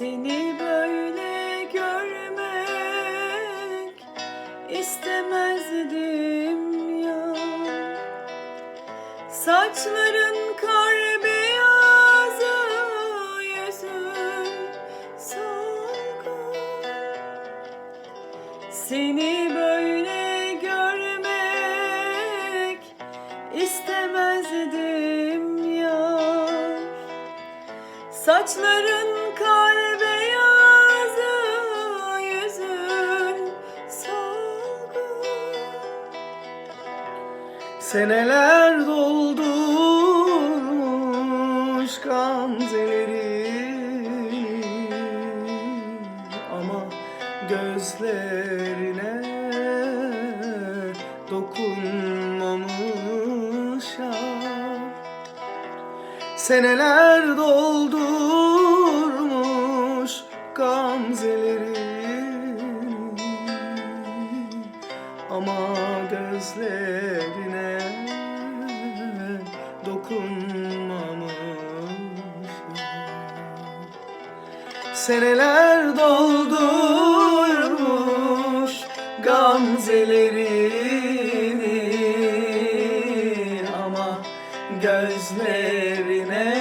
Seni böyle görmek istemezdim ya. Saçların kar beyazı yüzün solgun. Seni böyle Saçların kar beyazı yüzün solgun. Seneler doldurmuş gamzeleri. Ama gözlerine dokunmamış Seneler doldurmuş gamzeleri ama gözlerine dokunmamış. Seneler doldurmuş gamzelerini gözlerine.